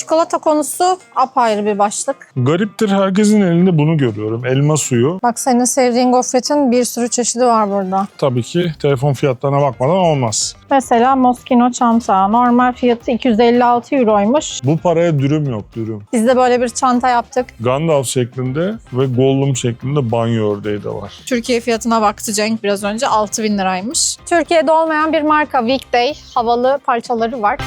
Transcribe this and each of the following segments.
Çikolata konusu apayrı bir başlık. Gariptir herkesin elinde bunu görüyorum. Elma suyu. Bak senin sevdiğin gofretin bir sürü çeşidi var burada. Tabii ki telefon fiyatlarına bakmadan olmaz. Mesela Moschino çanta. Normal fiyatı 256 euroymuş. Bu paraya dürüm yok dürüm. Biz de böyle bir çanta yaptık. Gandalf şeklinde ve Gollum şeklinde banyo ördeği de var. Türkiye fiyatına baktı Cenk biraz önce 6000 liraymış. Türkiye'de olmayan bir marka Weekday havalı parçaları var.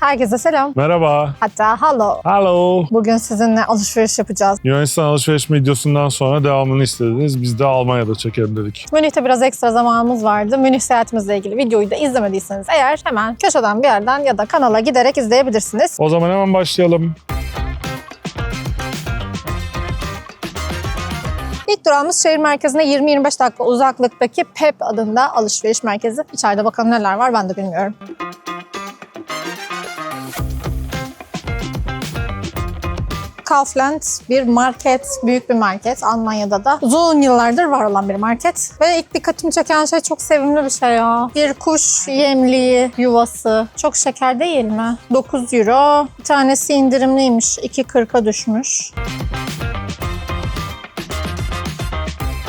Herkese selam. Merhaba. Hatta hello. Hello. Bugün sizinle alışveriş yapacağız. Yunanistan alışveriş videosundan sonra devamını istediniz. Biz de Almanya'da çekelim dedik. Münih'te biraz ekstra zamanımız vardı. Münih seyahatimizle ilgili videoyu da izlemediyseniz eğer hemen köşeden bir yerden ya da kanala giderek izleyebilirsiniz. O zaman hemen başlayalım. İlk durağımız şehir merkezine 20-25 dakika uzaklıktaki PEP adında alışveriş merkezi. İçeride bakalım neler var ben de bilmiyorum. Kaufland bir market, büyük bir market. Almanya'da da uzun yıllardır var olan bir market. Ve ilk dikkatimi çeken şey çok sevimli bir şey ya. Bir kuş yemliği yuvası. Çok şeker değil mi? 9 euro. Bir tanesi indirimliymiş. 2.40'a düşmüş.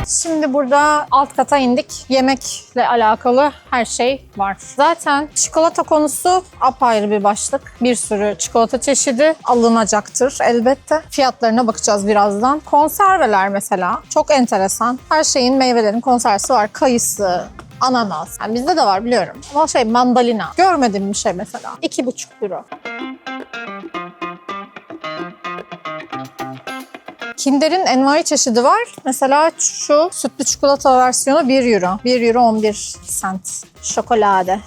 Şimdi burada alt kata indik. Yemekle alakalı her şey var. Zaten çikolata konusu apayrı bir başlık. Bir sürü çikolata çeşidi alınacaktır elbette. Fiyatlarına bakacağız birazdan. Konserveler mesela çok enteresan. Her şeyin meyvelerin konservesi var. Kayısı, ananas. Yani bizde de var biliyorum. Ama şey mandalina. Görmediğim bir şey mesela. 2,5 euro. Kinder'in envai çeşidi var. Mesela şu sütlü çikolata versiyonu 1 euro. 1 euro 11 cent. Şokolade.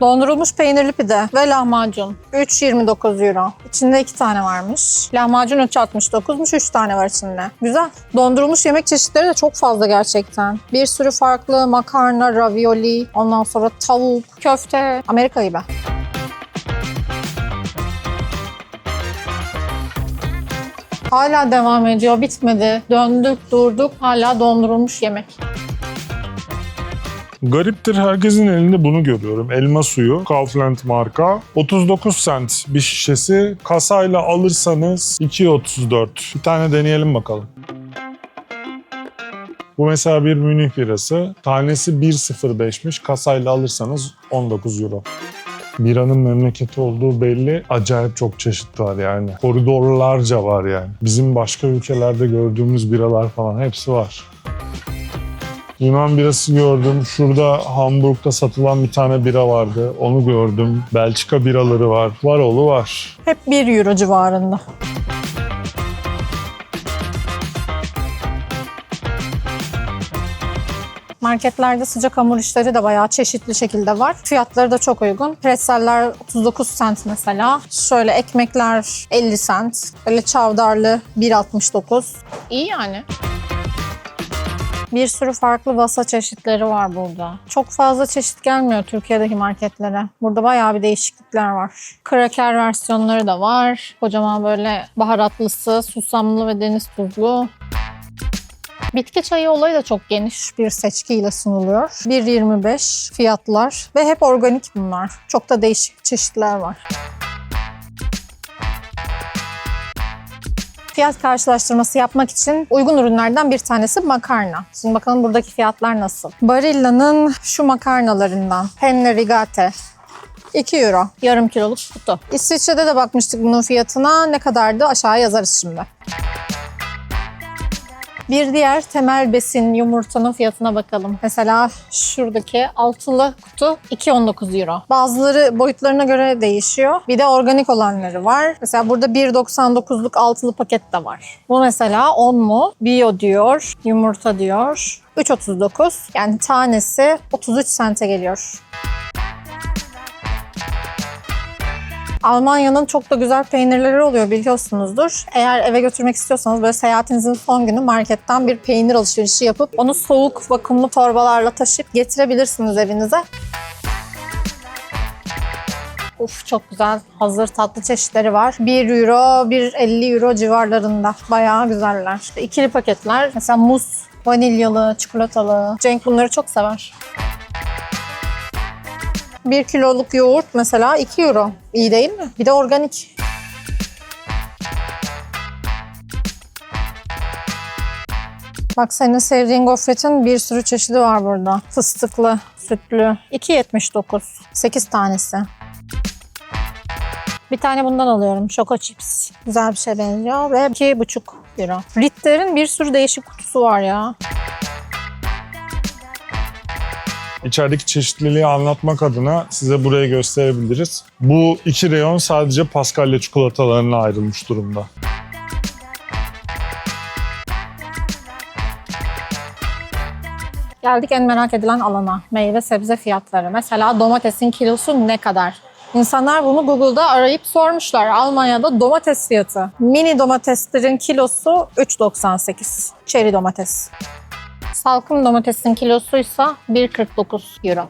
Dondurulmuş peynirli pide ve lahmacun. 3.29 euro. İçinde iki tane varmış. Lahmacun 3.69'muş. 3 tane var içinde. Güzel. Dondurulmuş yemek çeşitleri de çok fazla gerçekten. Bir sürü farklı makarna, ravioli, ondan sonra tavuk, köfte. Amerika gibi. Hala devam ediyor, bitmedi. Döndük, durduk, hala dondurulmuş yemek. Gariptir herkesin elinde bunu görüyorum. Elma suyu, Kaufland marka. 39 cent bir şişesi. Kasayla alırsanız 2.34. Bir tane deneyelim bakalım. Bu mesela bir Münih birası. Tanesi 1.05'miş. Kasayla alırsanız 19 euro. Biranın memleketi olduğu belli. Acayip çok çeşit var yani. Koridorlarca var yani. Bizim başka ülkelerde gördüğümüz biralar falan hepsi var. Yunan birası gördüm. Şurada Hamburg'da satılan bir tane bira vardı. Onu gördüm. Belçika biraları var. Var oğlu var. Hep 1 euro civarında. Marketlerde sıcak hamur işleri de bayağı çeşitli şekilde var. Fiyatları da çok uygun. Pretzeller 39 cent mesela. Şöyle ekmekler 50 cent. Böyle çavdarlı 1.69. İyi yani. Bir sürü farklı vasa çeşitleri var burada. Çok fazla çeşit gelmiyor Türkiye'deki marketlere. Burada bayağı bir değişiklikler var. Kraker versiyonları da var. Kocaman böyle baharatlısı, susamlı ve deniz tuzlu. Bitki çayı olayı da çok geniş bir seçkiyle sunuluyor. 1.25 fiyatlar ve hep organik bunlar. Çok da değişik çeşitler var. Fiyat karşılaştırması yapmak için uygun ürünlerden bir tanesi makarna. Şimdi bakalım buradaki fiyatlar nasıl? Barilla'nın şu makarnalarından Penne Rigate 2 euro. Yarım kiloluk kutu. İsviçre'de de bakmıştık bunun fiyatına. Ne kadardı aşağıya yazarız şimdi. Bir diğer temel besin yumurtanın fiyatına bakalım. Mesela şuradaki altılı kutu 2.19 euro. Bazıları boyutlarına göre değişiyor. Bir de organik olanları var. Mesela burada 1.99'luk altılı paket de var. Bu mesela 10 mu? Bio diyor, yumurta diyor. 3.39 yani tanesi 33 sente geliyor. Almanya'nın çok da güzel peynirleri oluyor biliyorsunuzdur. Eğer eve götürmek istiyorsanız böyle seyahatinizin son günü marketten bir peynir alışverişi yapıp onu soğuk vakumlu torbalarla taşıyıp getirebilirsiniz evinize. Uf çok güzel hazır tatlı çeşitleri var. 1 euro, 1.50 euro civarlarında. Bayağı güzeller. İkili paketler. Mesela muz, vanilyalı, çikolatalı. Cenk bunları çok sever. 1 kiloluk yoğurt mesela 2 euro. İyi değil mi? Bir de organik. Bak senin sevdiğin gofretin bir sürü çeşidi var burada. Fıstıklı, sütlü. 2.79. 8 tanesi. Bir tane bundan alıyorum. Choco Chips. Güzel bir şey benziyor ve 2,5 euro. Ritter'in bir sürü değişik kutusu var ya. İçerideki çeşitliliği anlatmak adına size burayı gösterebiliriz. Bu iki reyon sadece Paskalya çikolatalarına ayrılmış durumda. Geldik en merak edilen alana. Meyve sebze fiyatları. Mesela domatesin kilosu ne kadar? İnsanlar bunu Google'da arayıp sormuşlar. Almanya'da domates fiyatı. Mini domateslerin kilosu 3.98. Çeri domates. Salkım domatesin kilosuysa 1.49 euro.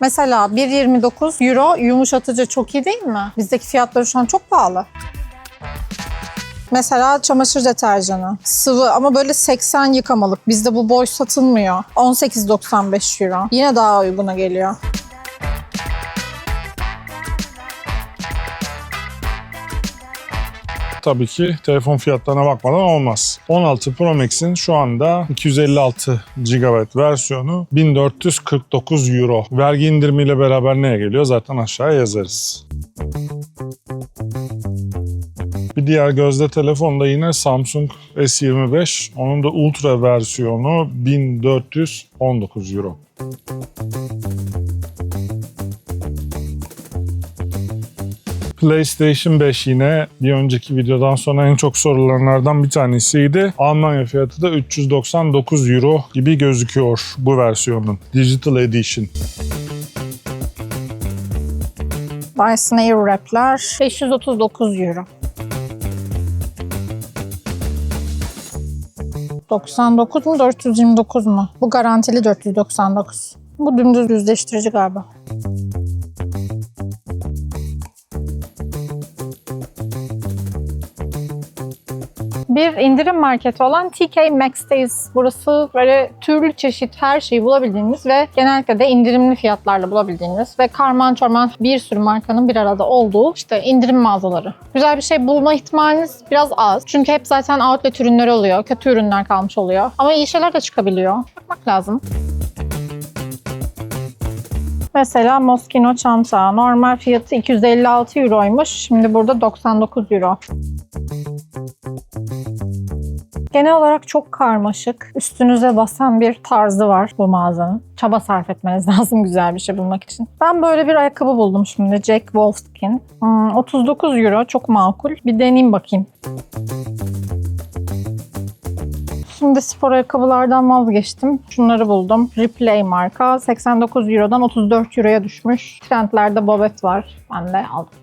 Mesela 1.29 euro yumuşatıcı çok iyi değil mi? Bizdeki fiyatları şu an çok pahalı. Mesela çamaşır deterjanı. Sıvı ama böyle 80 yıkamalık. Bizde bu boy satılmıyor. 18.95 euro. Yine daha uyguna geliyor. Tabii ki telefon fiyatlarına bakmadan olmaz. 16 Pro Max'in şu anda 256 GB versiyonu 1449 Euro. Vergi indirimiyle beraber neye geliyor zaten aşağıya yazarız. Bir diğer gözde telefon da yine Samsung S25. Onun da Ultra versiyonu 1419 Euro. PlayStation 5 yine bir önceki videodan sonra en çok sorulanlardan bir tanesiydi. Almanya fiyatı da 399 Euro gibi gözüküyor bu versiyonun. Digital Edition. Dyson Airwrap'ler 539 euro. 99 mu 429 mu? Bu garantili 499. Bu dümdüz yüzleştirici galiba. Bir indirim marketi olan TK Maxx'teyiz. Burası böyle türlü çeşit her şeyi bulabildiğiniz ve genellikle de indirimli fiyatlarla bulabildiğiniz ve karman çorman bir sürü markanın bir arada olduğu işte indirim mağazaları. Güzel bir şey bulma ihtimaliniz biraz az. Çünkü hep zaten outlet ürünleri oluyor. Kötü ürünler kalmış oluyor. Ama iyi şeyler de çıkabiliyor. Bakmak lazım. Mesela Moschino çanta. Normal fiyatı 256 euroymuş. Şimdi burada 99 euro. Genel olarak çok karmaşık, üstünüze basan bir tarzı var bu mağazanın. Çaba sarf etmeniz lazım güzel bir şey bulmak için. Ben böyle bir ayakkabı buldum şimdi. Jack Wolfskin. Hmm, 39 euro çok makul. Bir deneyeyim bakayım. Şimdi spor ayakkabılardan vazgeçtim. Şunları buldum. Replay marka. 89 Euro'dan 34 Euro'ya düşmüş. Trendlerde bobet var. Ben de aldım.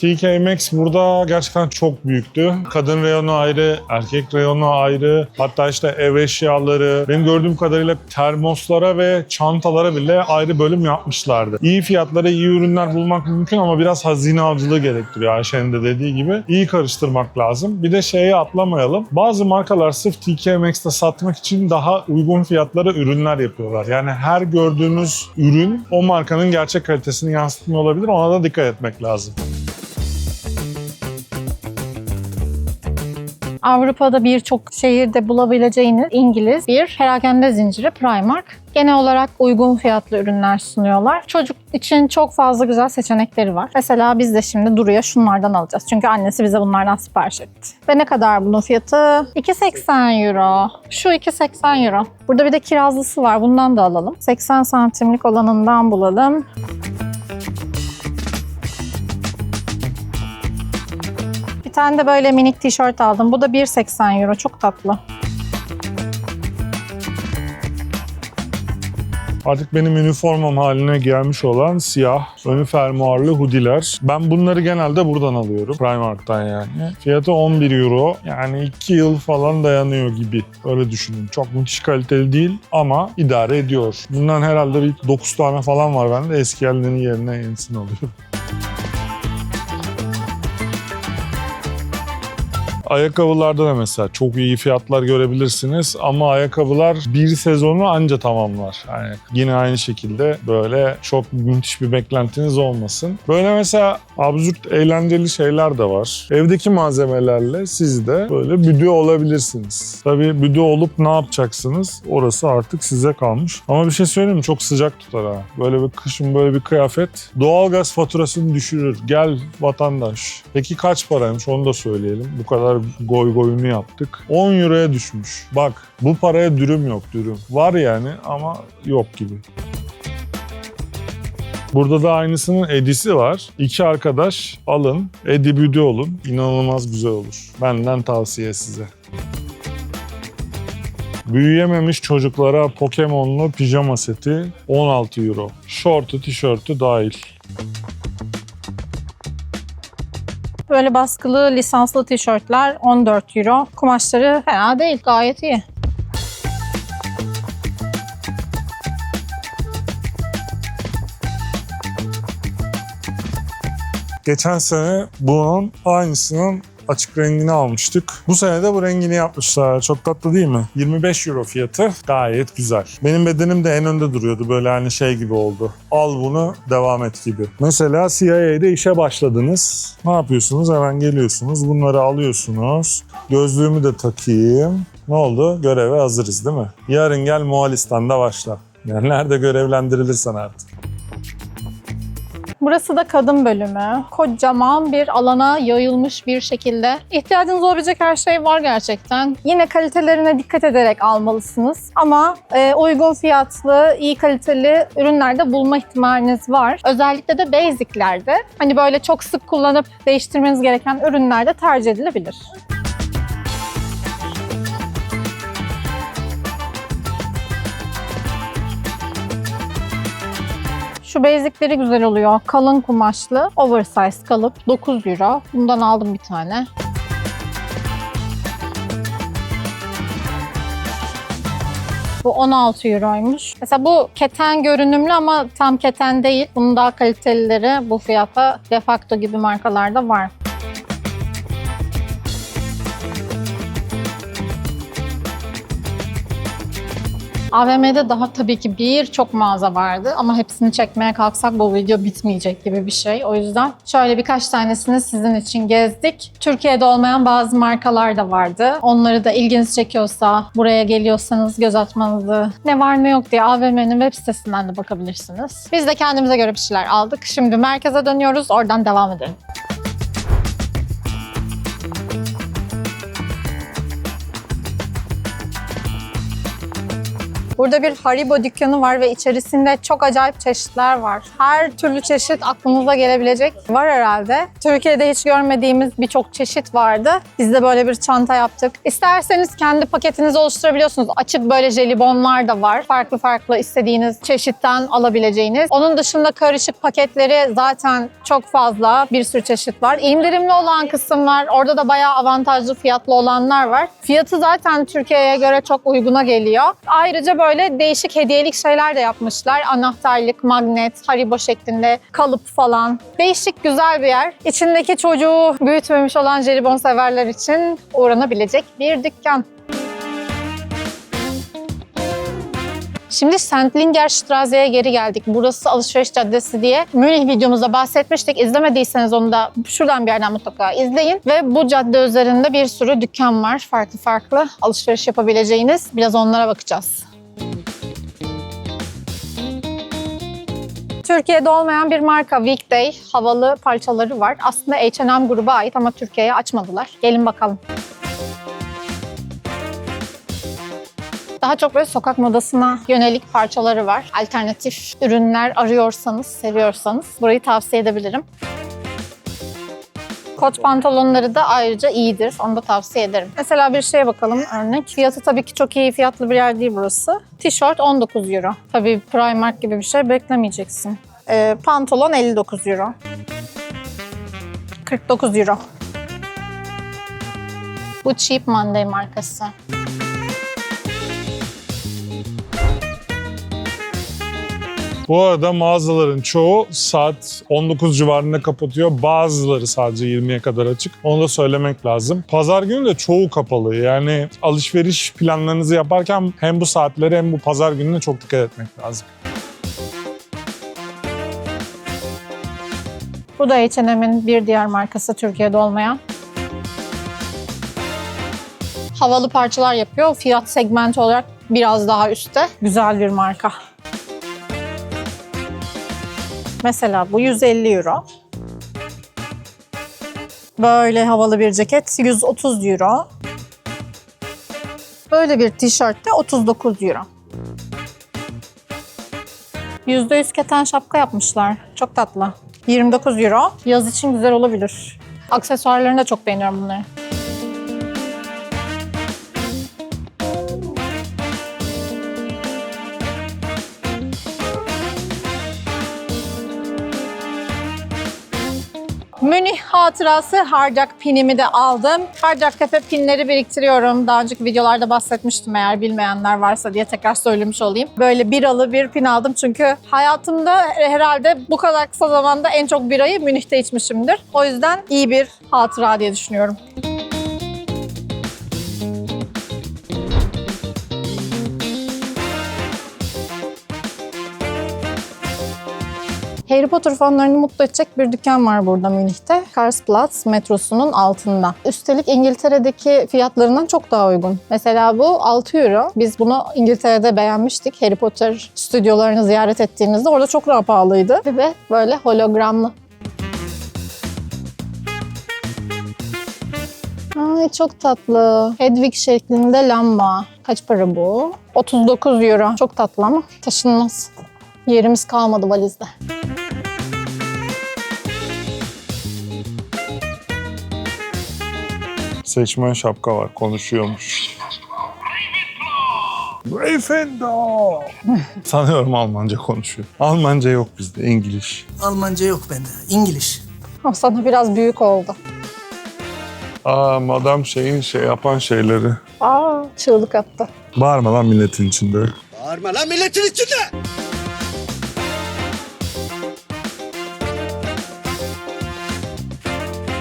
TK burada gerçekten çok büyüktü. Kadın reyonu ayrı, erkek reyonu ayrı. Hatta işte ev eşyaları. Benim gördüğüm kadarıyla termoslara ve çantalara bile ayrı bölüm yapmışlardı. İyi fiyatlara iyi ürünler bulmak mümkün ama biraz hazine avcılığı gerektiriyor Ayşe'nin de dediği gibi. İyi karıştırmak lazım. Bir de şeye atlamayalım. Bazı markalar sırf TK Maxx'te satmak için daha uygun fiyatlara ürünler yapıyorlar. Yani her gördüğünüz ürün o markanın gerçek kalitesini yansıtmıyor olabilir. Ona da dikkat etmek lazım. Avrupa'da birçok şehirde bulabileceğiniz İngiliz bir perakende zinciri Primark. Genel olarak uygun fiyatlı ürünler sunuyorlar. Çocuk için çok fazla güzel seçenekleri var. Mesela biz de şimdi Duru'ya şunlardan alacağız. Çünkü annesi bize bunlardan sipariş etti. Ve ne kadar bunun fiyatı? 2.80 euro. Şu 2.80 euro. Burada bir de kirazlısı var. Bundan da alalım. 80 santimlik olanından bulalım. Bir tane de böyle minik tişört aldım. Bu da 1.80 euro. Çok tatlı. Artık benim üniformam haline gelmiş olan siyah önü fermuarlı hoodiler. Ben bunları genelde buradan alıyorum. Primark'tan yani. Fiyatı 11 euro. Yani 2 yıl falan dayanıyor gibi. Öyle düşünün. Çok müthiş kaliteli değil ama idare ediyor. Bundan herhalde bir 9 tane falan var bende. Eski yerlerinin yerine yenisini alıyorum. Ayakkabılarda da mesela çok iyi fiyatlar görebilirsiniz ama ayakkabılar bir sezonu anca tamamlar. Yani yine aynı şekilde böyle çok müthiş bir beklentiniz olmasın. Böyle mesela absürt eğlenceli şeyler de var. Evdeki malzemelerle siz de böyle büdü olabilirsiniz. Tabii büdü olup ne yapacaksınız? Orası artık size kalmış. Ama bir şey söyleyeyim mi? Çok sıcak tutar ha. Böyle bir kışın böyle bir kıyafet doğalgaz faturasını düşürür. Gel vatandaş. Peki kaç paraymış onu da söyleyelim. Bu kadar goy goyunu yaptık. 10 euroya düşmüş. Bak bu paraya dürüm yok dürüm. Var yani ama yok gibi. Burada da aynısının Edi'si var. İki arkadaş alın, Edi Büdü olun. İnanılmaz güzel olur. Benden tavsiye size. Büyüyememiş çocuklara Pokemon'lu pijama seti 16 euro. Şortu, tişörtü dahil. Böyle baskılı lisanslı tişörtler 14 euro. Kumaşları fena değil gayet iyi. Geçen sene bunun aynısının açık rengini almıştık. Bu sene de bu rengini yapmışlar. Çok tatlı değil mi? 25 euro fiyatı. Gayet güzel. Benim bedenim de en önde duruyordu. Böyle hani şey gibi oldu. Al bunu devam et gibi. Mesela CIA'de işe başladınız. Ne yapıyorsunuz? Hemen geliyorsunuz. Bunları alıyorsunuz. Gözlüğümü de takayım. Ne oldu? Göreve hazırız değil mi? Yarın gel Moğolistan'da başla. Yani nerede görevlendirilirsen artık. Burası da kadın bölümü. Kocaman bir alana yayılmış bir şekilde. İhtiyacınız olabilecek her şey var gerçekten. Yine kalitelerine dikkat ederek almalısınız. Ama e, uygun fiyatlı, iyi kaliteli ürünlerde bulma ihtimaliniz var. Özellikle de basic'lerde. Hani böyle çok sık kullanıp değiştirmeniz gereken ürünlerde tercih edilebilir. Şu basicleri güzel oluyor. Kalın kumaşlı, oversize kalıp 9 euro. Bundan aldım bir tane. Bu 16 euroymuş. Mesela bu keten görünümlü ama tam keten değil. Bunun daha kalitelileri bu fiyata Defacto gibi markalarda var. AVM'de daha tabii ki birçok mağaza vardı ama hepsini çekmeye kalksak bu video bitmeyecek gibi bir şey. O yüzden şöyle birkaç tanesini sizin için gezdik. Türkiye'de olmayan bazı markalar da vardı. Onları da ilginiz çekiyorsa, buraya geliyorsanız göz atmanızı, ne var ne yok diye AVM'nin web sitesinden de bakabilirsiniz. Biz de kendimize göre bir şeyler aldık. Şimdi merkeze dönüyoruz, oradan devam edelim. Burada bir Haribo dükkanı var ve içerisinde çok acayip çeşitler var. Her türlü çeşit aklınıza gelebilecek var herhalde. Türkiye'de hiç görmediğimiz birçok çeşit vardı. Biz de böyle bir çanta yaptık. İsterseniz kendi paketinizi oluşturabiliyorsunuz. Açık böyle jelibonlar da var. Farklı farklı istediğiniz çeşitten alabileceğiniz. Onun dışında karışık paketleri zaten çok fazla. Bir sürü çeşit var. İndirimli olan kısım var. Orada da bayağı avantajlı fiyatlı olanlar var. Fiyatı zaten Türkiye'ye göre çok uyguna geliyor. Ayrıca böyle değişik hediyelik şeyler de yapmışlar. Anahtarlık, magnet, haribo şeklinde kalıp falan. Değişik güzel bir yer. İçindeki çocuğu büyütmemiş olan jelibon severler için uğranabilecek bir dükkan. Şimdi Sendlingerstrasse'ye geri geldik. Burası alışveriş caddesi diye Münih videomuzda bahsetmiştik. İzlemediyseniz onu da şuradan bir yerden mutlaka izleyin. Ve bu cadde üzerinde bir sürü dükkan var. Farklı farklı alışveriş yapabileceğiniz. Biraz onlara bakacağız. Türkiye'de olmayan bir marka Weekday havalı parçaları var. Aslında H&M gruba ait ama Türkiye'ye açmadılar. Gelin bakalım. Daha çok böyle sokak modasına yönelik parçaları var. Alternatif ürünler arıyorsanız, seviyorsanız burayı tavsiye edebilirim. Kot pantolonları da ayrıca iyidir. Onu da tavsiye ederim. Mesela bir şeye bakalım örnek. Fiyatı tabii ki çok iyi fiyatlı bir yer değil burası. Tişört 19 euro. Tabii Primark gibi bir şey beklemeyeceksin. Ee, pantolon 59 euro. 49 euro. Bu Cheap Monday markası. Bu arada mağazaların çoğu saat 19 civarında kapatıyor. Bazıları sadece 20'ye kadar açık. Onu da söylemek lazım. Pazar günü de çoğu kapalı. Yani alışveriş planlarınızı yaparken hem bu saatlere hem bu pazar gününe çok dikkat etmek lazım. Bu da H&M'in bir diğer markası Türkiye'de olmayan. Havalı parçalar yapıyor. Fiyat segmenti olarak biraz daha üstte. Güzel bir marka. Mesela bu 150 euro. Böyle havalı bir ceket 130 euro. Böyle bir tişört de 39 euro. %100 keten şapka yapmışlar. Çok tatlı. 29 euro. Yaz için güzel olabilir. Aksesuarlarını da çok beğeniyorum bunları. Hatırası harcak pinimi de aldım. Harcak tepe pinleri biriktiriyorum. Daha önceki videolarda bahsetmiştim eğer bilmeyenler varsa diye tekrar söylemiş olayım. Böyle biralı bir pin aldım çünkü hayatımda herhalde bu kadar kısa zamanda en çok birayı Münih'te içmişimdir. O yüzden iyi bir hatıra diye düşünüyorum. Harry Potter fanlarını mutlu edecek bir dükkan var burada Münih'te. Karlsplatz metrosunun altında. Üstelik İngiltere'deki fiyatlarından çok daha uygun. Mesela bu 6 euro. Biz bunu İngiltere'de beğenmiştik. Harry Potter stüdyolarını ziyaret ettiğimizde orada çok daha pahalıydı. Ve böyle hologramlı. Ay çok tatlı. Hedwig şeklinde lamba. Kaç para bu? 39 euro. Çok tatlı ama taşınmaz. Yerimiz kalmadı valizde. Seçmen şapka var, konuşuyormuş. Gryffindor. Sanıyorum Almanca konuşuyor. Almanca yok bizde, İngiliz. Almanca yok bende. İngiliz. O sana biraz büyük oldu. Aa madam şeyin şey yapan şeyleri. Aa, çığlık attı. Bağırma lan milletin içinde. Bağırma lan milletin içinde!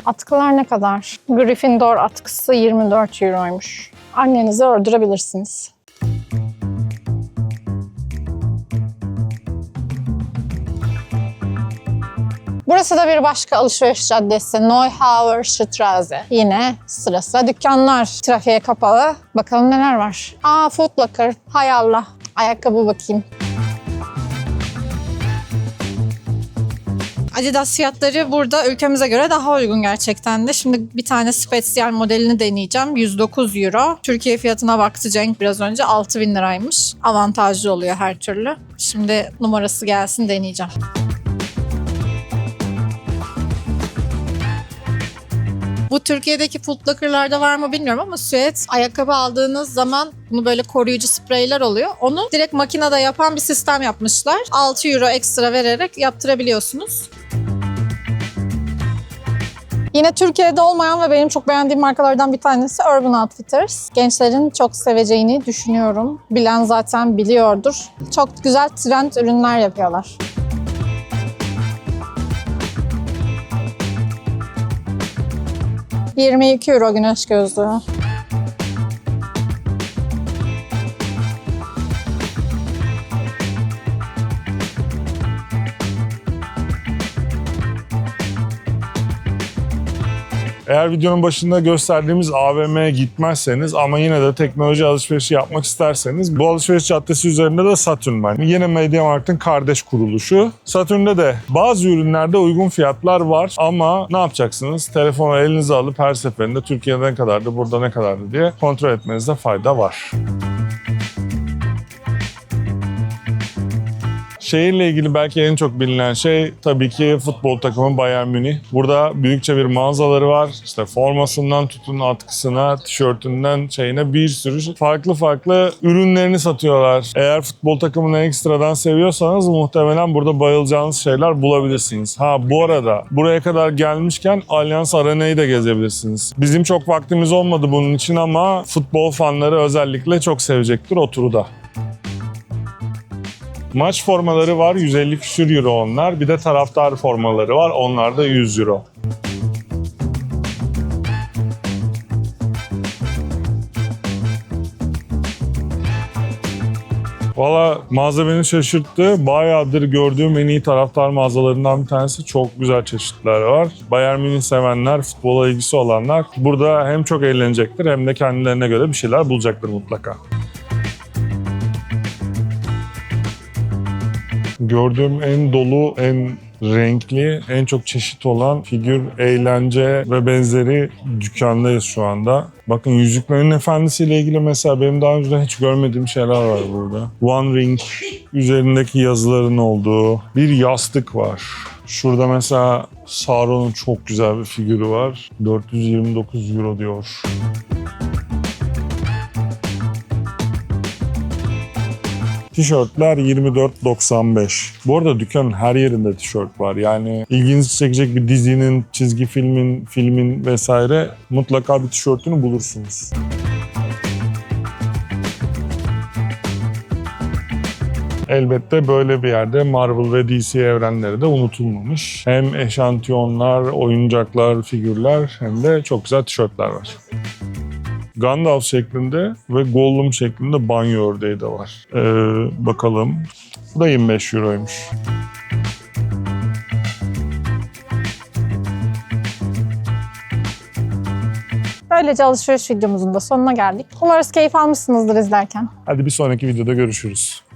Atkılar ne kadar? Gryffindor atkısı 24 euroymuş. Annenizi öldürebilirsiniz. Burası da bir başka alışveriş caddesi. Neuhauer Straße. Yine sıra sıra dükkanlar. Trafiğe kapalı. Bakalım neler var. Aa Foot Locker. Hay Allah. Ayakkabı bakayım. Adidas fiyatları burada ülkemize göre daha uygun gerçekten de. Şimdi bir tane spesiyel modelini deneyeceğim. 109 euro. Türkiye fiyatına baktı Cenk biraz önce. 6000 liraymış. Avantajlı oluyor her türlü. Şimdi numarası gelsin deneyeceğim. Bu Türkiye'deki footlocker'larda var mı bilmiyorum ama süet ayakkabı aldığınız zaman bunu böyle koruyucu spreyler oluyor. Onu direkt makinede yapan bir sistem yapmışlar. 6 euro ekstra vererek yaptırabiliyorsunuz. Yine Türkiye'de olmayan ve benim çok beğendiğim markalardan bir tanesi Urban Outfitters. Gençlerin çok seveceğini düşünüyorum. Bilen zaten biliyordur. Çok güzel trend ürünler yapıyorlar. ...22 euro güneş gözlüğü. Eğer videonun başında gösterdiğimiz AVM'ye gitmezseniz ama yine de teknoloji alışverişi yapmak isterseniz bu alışveriş caddesi üzerinde de Saturn var. Yine MediaMarkt'ın kardeş kuruluşu. Satürn'de de bazı ürünlerde uygun fiyatlar var ama ne yapacaksınız? Telefonu elinize alıp her seferinde Türkiye'de ne kadardı, burada ne kadardı diye kontrol etmenizde fayda var. Şehirle ilgili belki en çok bilinen şey tabii ki futbol takımı Bayern Münih. Burada büyükçe bir mağazaları var. İşte formasından tutun atkısına, tişörtünden şeyine bir sürü farklı farklı ürünlerini satıyorlar. Eğer futbol takımını ekstradan seviyorsanız muhtemelen burada bayılacağınız şeyler bulabilirsiniz. Ha bu arada buraya kadar gelmişken Allianz Arena'yı da gezebilirsiniz. Bizim çok vaktimiz olmadı bunun için ama futbol fanları özellikle çok sevecektir o da. Maç formaları var 150 küsür euro onlar. Bir de taraftar formaları var onlar da 100 euro. Valla mağaza beni şaşırttı. Bayağıdır gördüğüm en iyi taraftar mağazalarından bir tanesi. Çok güzel çeşitler var. Bayern Münih sevenler, futbola ilgisi olanlar burada hem çok eğlenecektir hem de kendilerine göre bir şeyler bulacaktır mutlaka. Gördüğüm en dolu, en renkli, en çok çeşit olan figür, eğlence ve benzeri dükkandayız şu anda. Bakın Yüzüklerin Efendisi ile ilgili mesela benim daha önce hiç görmediğim şeyler var burada. One Ring, üzerindeki yazıların olduğu bir yastık var. Şurada mesela Sauron'un çok güzel bir figürü var. 429 euro diyor. Tişörtler 24.95. Bu arada dükkanın her yerinde tişört var. Yani ilginizi çekecek bir dizinin, çizgi filmin, filmin vesaire mutlaka bir tişörtünü bulursunuz. Elbette böyle bir yerde Marvel ve DC evrenleri de unutulmamış. Hem eşantiyonlar, oyuncaklar, figürler hem de çok güzel tişörtler var. Gandalf şeklinde ve Gollum şeklinde banyo ördeği de var. Ee, bakalım. Bu da 25 euroymuş. Böylece alışveriş videomuzun da sonuna geldik. Umarız keyif almışsınızdır izlerken. Hadi bir sonraki videoda görüşürüz.